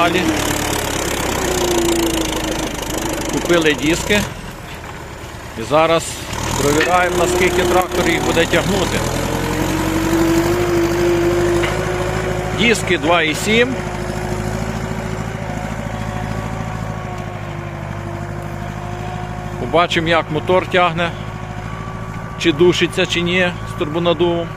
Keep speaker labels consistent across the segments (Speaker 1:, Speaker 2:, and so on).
Speaker 1: каналі. Купили диски. І зараз провіряємо, наскільки трактор їх буде тягнути. Диски 2,7. Побачимо, як мотор тягне, чи душиться, чи ні з турбонадувом.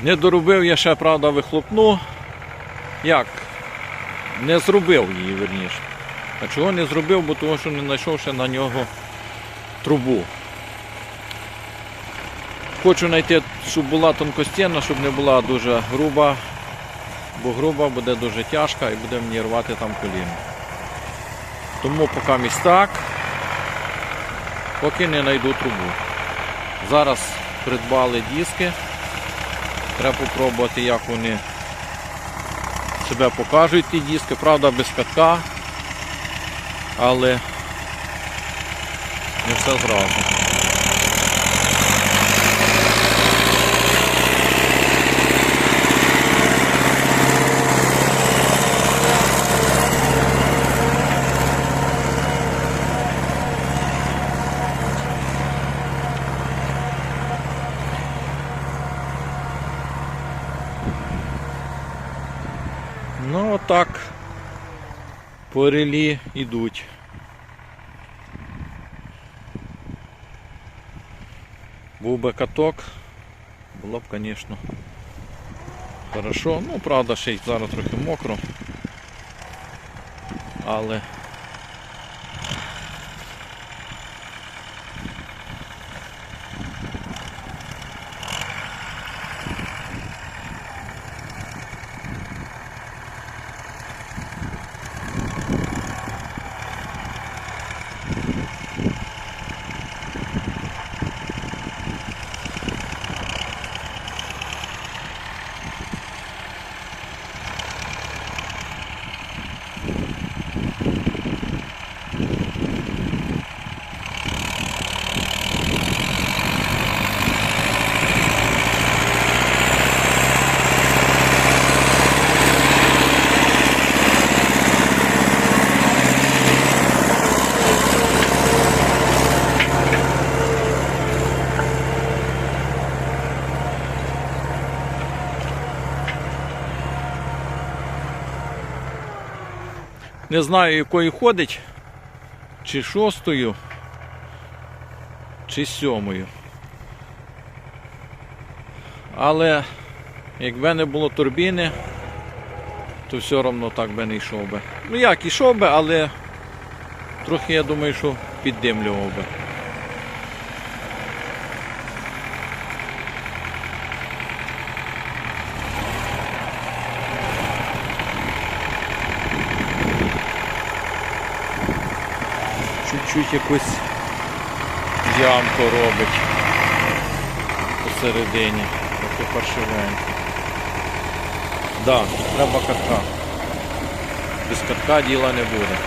Speaker 1: Не доробив я ще, правда, вихлопну. Як? Не зробив її, верніше. А чого не зробив, бо тому що не знайшов ще на нього трубу. Хочу знайти, щоб була тонкостінна, щоб не була дуже груба, бо груба буде дуже тяжка і буде мені рвати там коліно. Тому поки місь так, поки не знайду трубу. Зараз придбали диски. Треба спробувати, як вони себе покажуть ті диски, правда без катка, але не все зразу. Отак по релі йдуть. Був би каток, було б, звісно, хорошо. Ну, правда, ще й зараз трохи мокро. Але Не знаю, якою ходить, чи шостою, чи сьомою. Але якби не було турбіни, то все одно так би не йшов би. Ну як йшов би, але трохи я думаю, що піддимлював би. Чуть-чуть якусь ямку робить посередині. Трохи паршивенько. Да, треба катка. Без катка діла не буде.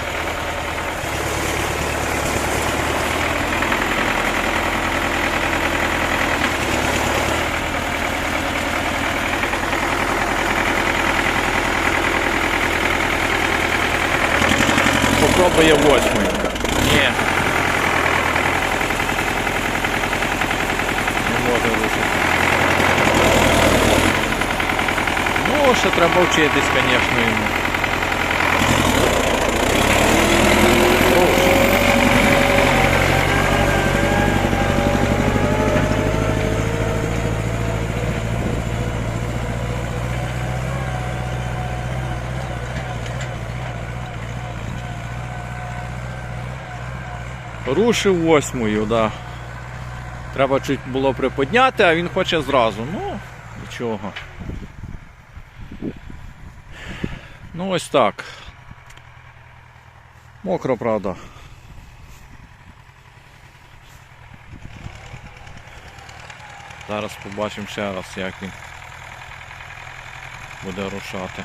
Speaker 1: Попробує восьмий. Ні. Не може рушити. Ну, ще треба вчитись, звісно, Рушив восьмою, да. Треба чуть було приподняти, а він хоче зразу. Ну, нічого. Ну ось так. Мокро, правда. Зараз побачимо ще раз, як він буде рушати.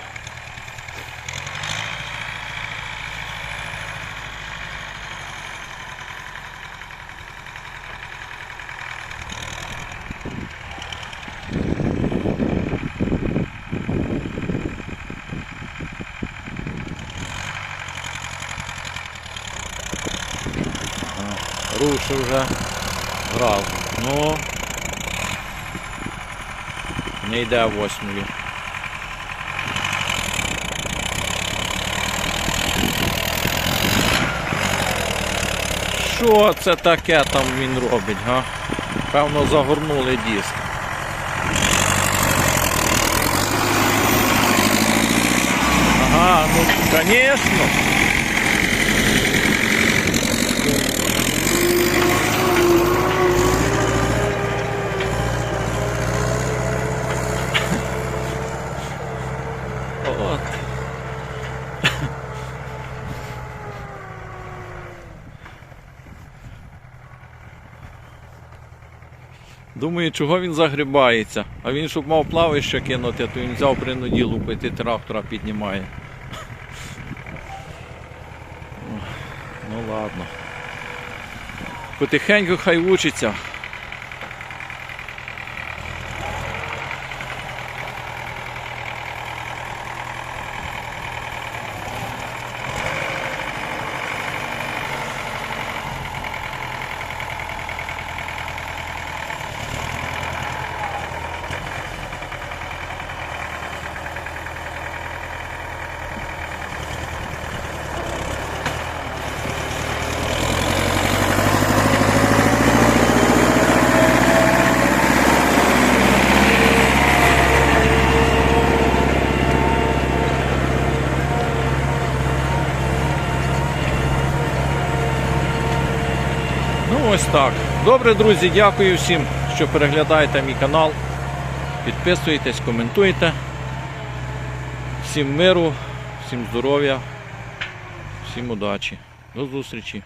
Speaker 1: Рушив вже зразу. Ну не йде восьмою. Що це таке там він робить, га? Певно загорнули диск. Ага, ну звісно. От. Думаю, чого він загрібається. А він, щоб мав плавище кинути, то він взяв при нуділу піти трактора піднімає. Ну ладно. Потихеньку хай учиться. Ну ось так. Добре, друзі, дякую всім, що переглядаєте мій канал. Підписуєтесь, коментуєте. Всім миру, всім здоров'я, всім удачі. До зустрічі.